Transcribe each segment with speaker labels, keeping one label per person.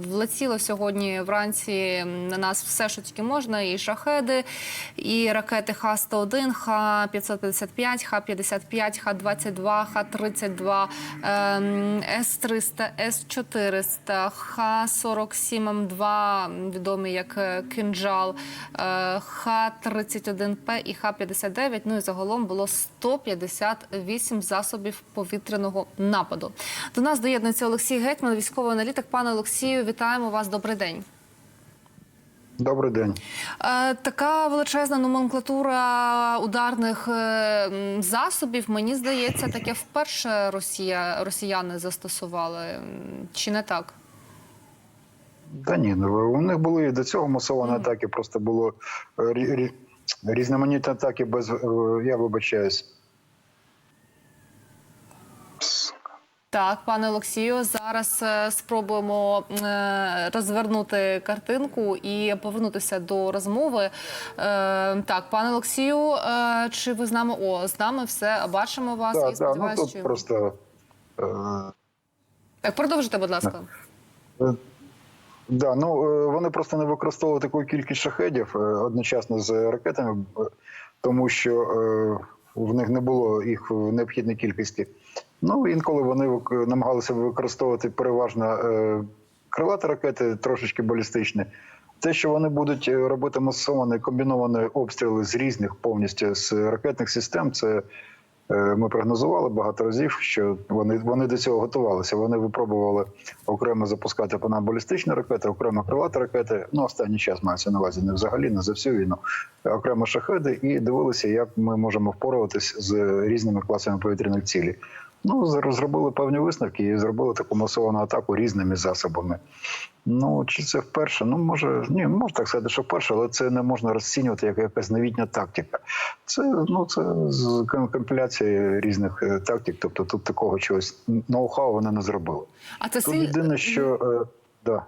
Speaker 1: влетіло сьогодні вранці на нас все, що тільки можна, і шахеди, і ракети Х-101, Х-555, Х-55, Х-22, Х-32, ем, С-300, С-400, Х-47М2, відомий як е, кинджал, е, Х-31П і Х-59. Ну і загалом було 158 засобів повітряного нападу. До нас доєднується Олексій Гетьман, військовий аналітик. Пане Олексію, вітаємо вас. Добрий день.
Speaker 2: Добрий день.
Speaker 1: Е, Така величезна номенклатура ударних е, засобів. Мені здається, таке вперше Росія росіяни застосували. Чи не так?
Speaker 2: Та ні, ну, у них були і до цього масовані атаки, просто було е, рі- рі- різноманітні атаки без. Я вибачаюсь.
Speaker 1: Так, пане Олексію, зараз е, спробуємо е, розвернути картинку і повернутися до розмови. Е, Так, пане Олексію, чи ви з нами? О, з нами все бачимо вас
Speaker 2: Так,
Speaker 1: і
Speaker 2: так, ну
Speaker 1: сподіваюся,
Speaker 2: тут
Speaker 1: що
Speaker 2: просто.
Speaker 1: так продовжуйте, будь ласка.
Speaker 2: Да, ну вони просто не використовували таку кількість шахедів одночасно з ракетами, тому що в них не було їх в необхідній кількості. Ну інколи вони намагалися використовувати переважно е, крилаті ракети, трошечки балістичні. Те, що вони будуть е, робити масовані комбіновані обстріли з різних повністю з ракетних систем, це Ми прогнозували багато разів, що вони вони до цього готувалися. Вони випробували окремо запускати по нам балістичні ракети, окремо крилаті ракети. Ну останній час мається на увазі не взагалі, не за всю війну, окремо шахеди, і дивилися, як ми можемо впоратись з різними класами повітряних цілей. Ну зр- зробили певні висновки і зробили таку масовану атаку різними засобами. Ну чи це вперше? Ну може ні, можна так сказати, що вперше, але це не можна розцінювати як якась новітня тактика. Це ну це з ком- компіляції різних е, тактик. Тобто тут такого чогось ноу-хау вони не зробили.
Speaker 1: А це
Speaker 2: Тут єдине, що е, да.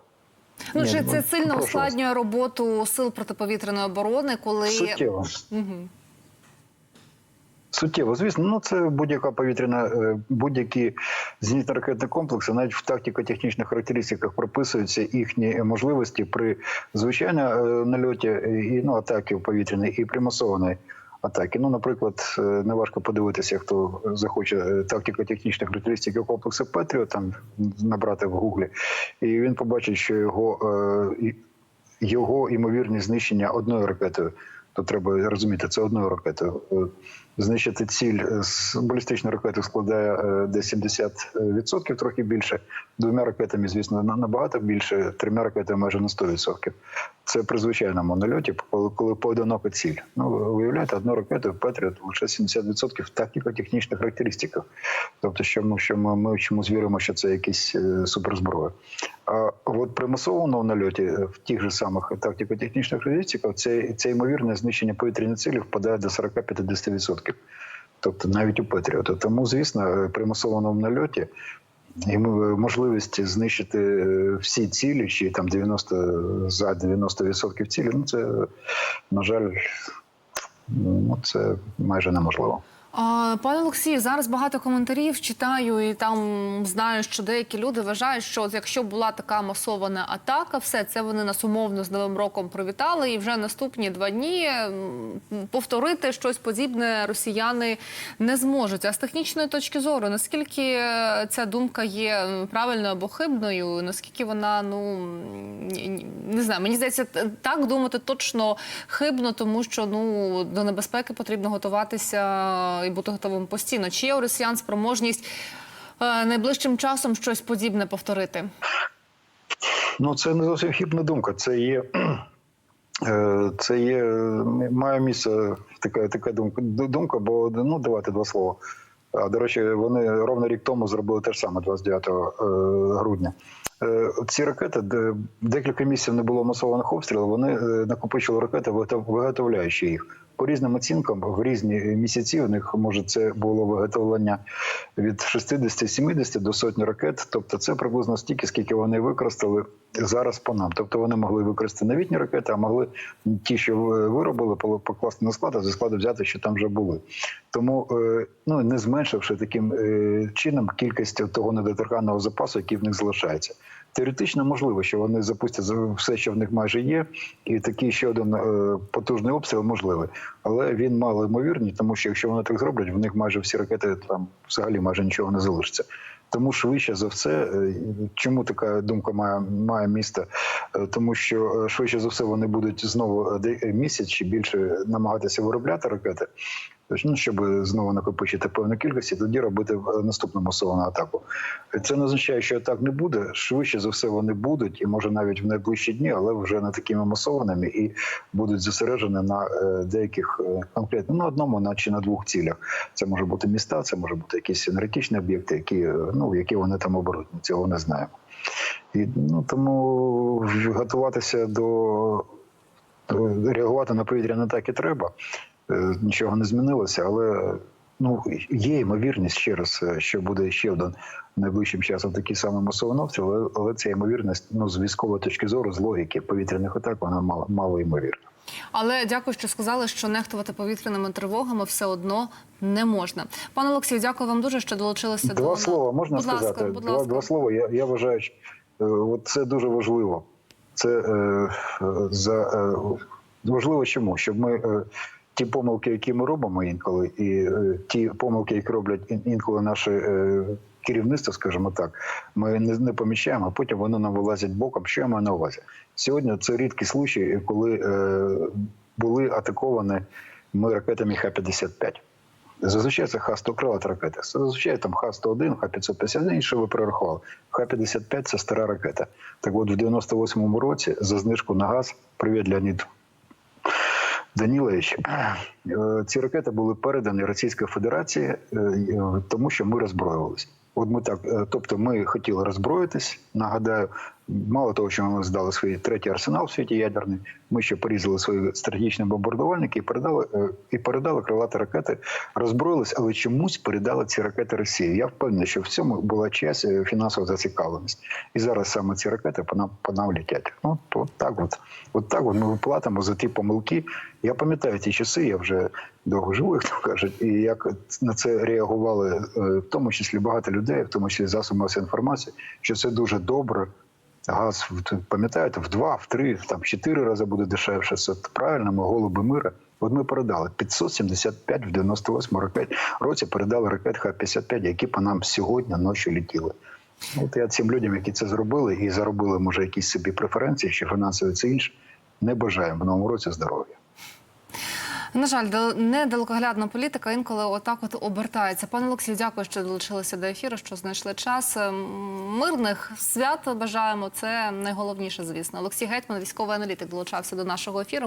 Speaker 1: Ну,
Speaker 2: Ні,
Speaker 1: чи
Speaker 2: ну,
Speaker 1: це сильно
Speaker 2: прошу
Speaker 1: ускладнює роботу сил протиповітряної оборони, коли
Speaker 2: суттєво.
Speaker 1: Мгм.
Speaker 2: Суттєво, звісно, ну це будь-яка повітряна, е, будь-які зенітно-ракетні комплекси, навіть в тактико-технічних характеристиках прописуються їхні можливості при звичайному е, нальоті е, і ну атаки повітряної і при масованій атаки. Ну, наприклад, неважко подивитися, хто захоче тактико-технічні характеристики комплексу Петріо, там набрати в гуглі, і він побачить, що його його імовірність знищення одною ракетою. То треба розуміти, це одною ракетою. Е, Знищити ціль з балістичної ракети складає е, десь 70%, трохи більше. Двома ракетами, звісно, на- набагато більше, трьома ракетами майже на 100%. Це при звичайному нальоті, коли, коли поодинока ціль. Ну, ви уявляєте, одну ракету Петріот лише 70% в тактико-технічних характеристиках. Тобто, що ми, що ми, ми чомусь віримо, що це якісь е, суперзброя. А от при масованому нальоті е, в тих же самих тактико-технічних характеристиках це, це ймовірне знищення повітряної цілі впадає до 40-50%. Тобто навіть у Петріота. Тому, звісно, е, при масованому нальоті і ми- можливість знищити е, всі цілі, чи там 90 за 90% цілі, ну це, на жаль, ну, це майже неможливо.
Speaker 1: Пане Олексію, зараз багато коментарів читаю і там знаю, що деякі люди вважають, що якщо була така масована атака, все це вони нас умовно з новим роком привітали, і вже наступні два дні повторити щось подібне росіяни не зможуть. А з технічної точки зору, наскільки е, ця думка є правильною або хибною, наскільки вона ну не знаю, мені здається, так думати точно хибно, тому що ну до небезпеки потрібно готуватися і бути готовим постійно. Чи є у росіян спроможність е, найближчим часом щось подібне повторити?
Speaker 2: Ну, це не зовсім хібна думка. Це є. е, Це є має місце така, така думка, думка, бо ну давайте два слова. А до речі, вони ровно рік тому зробили те ж саме 29 е, грудня. Е, Ці ракети, де декілька місяців не було масованих обстрілів, вони е, накопичили ракети, виготов- виготовляючи їх. По різним оцінкам, в різні місяці у них може це було виготовлення від 60-70 до сотні ракет. Тобто це приблизно стільки, скільки вони використали зараз по нам. Тобто вони могли використати новітні ракети, а могли ті, що виробили, по- покласти на склад, а зі складу взяти, що там вже були. Тому е, ну не зменшивши таким чином кількість того недоторканного запасу, який в них залишається. Теоретично можливо, що вони запустять все, що в них майже є, і такий ще один е, потужний обстріл можливий. Але він мало ймовірний, тому що якщо вони так зроблять, в них майже всі ракети там взагалі майже нічого не залишиться. Тому швидше за все, е, чому така думка має, має місто? Е, Тому що швидше за все вони будуть знову місяць чи більше намагатися виробляти ракети. Ну, щоб знову накопичити певну кількість, і тоді робити е, наступну масовану атаку. Це не означає, що атак не буде. Швидше за все вони будуть, і може навіть в найближчі дні, але вже не такими масованими і будуть зосереджені на е, деяких е, конкретно на одному, на чи на двох цілях. Це може бути міста, це може бути якісь енергетичні об'єкти, які е, ну які вони там оберуть. Ми цього не знаємо. І ну тому готуватися до е, реагувати на повітряні атаки треба. Е, Нічого не змінилося, але ну є ймовірність ще раз, е, що буде ще один найближчим часом такий самий обстріл, але, але ця ймовірність ну з військової точки зору, з логіки повітряних атак, вона мало, мало ймовірна.
Speaker 1: Але дякую, що сказали, що нехтувати повітряними тривогами все одно не можа. Пане Олексію, дякую вам дуже, що долучилися до
Speaker 2: Два слова можна
Speaker 1: будь
Speaker 2: сказати?
Speaker 1: Ласка, будь
Speaker 2: два,
Speaker 1: ласка.
Speaker 2: два слова. Я, я вважаю, що е, от це дуже важливо. Це е, за е, важливо чому? Щоб ми е, ті помилки, які ми робимо інколи, і е, ті помилки, які роблять інколи наше е, керівництво, скажімо так, ми не, помічаємо, а потім воно нам вилазять боком. Що я маю на увазі? Сьогодні це рідкі случаї, коли е, були атаковані ми ракетами Х-55. Зазвичай це Х-100 крилата ракета. Зазвичай там Х-101, Х-551, що ви перерахували. Х-55 це стара ракета. Так от в 98-му році за знижку на газ, привіт, Леонід Данілович, е, ці ракети були передані Російській Федерації, е, е, тому що ми роззброювалися. От ми так, тобто ми хотіли роззброїтись. Нагадаю, мало того, що ми здали свій третій арсенал в світі ядерний, ми ще порізали свої стратегічні бомбардувальники і передали е, і передали крилаті ракети, роззброїлись, але чомусь передали ці ракети Росії. Я впевнений, що в цьому була честь е, фінансова зацікавленість. І зараз саме ці ракети по нам по нам летять. Ну от так, от, от так от ми виплатимо за ті помилки. Я пам'ятаю ті часи, я вже довго живу, як то кажуть, і як на це реагували, е, в тому числі багато людей, в тому числі засоби масової інформації, що це дуже добре. Газ пам'ятаєте, в два, в три, там в чотири рази буде дешевше. Це правильно, ми голуби мира. От ми передали 575 в 98 році році передали ракет Х-55, які по нам сьогодні ночі літіли. От я цим людям, які це зробили і заробили, може, якісь собі преференції чи фінансові це інше, не бажаємо в новому році здоров'я.
Speaker 1: На жаль, дал- недалекоглядна політика інколи отак от обертається. Пане Олексію, дякую, що долучилися до ефіру, що знайшли час. Ем, Мирних свят бажаємо. Це найголовніше, звісно. Олексій Гетьман, військовий аналітик, долучався до нашого ефіру.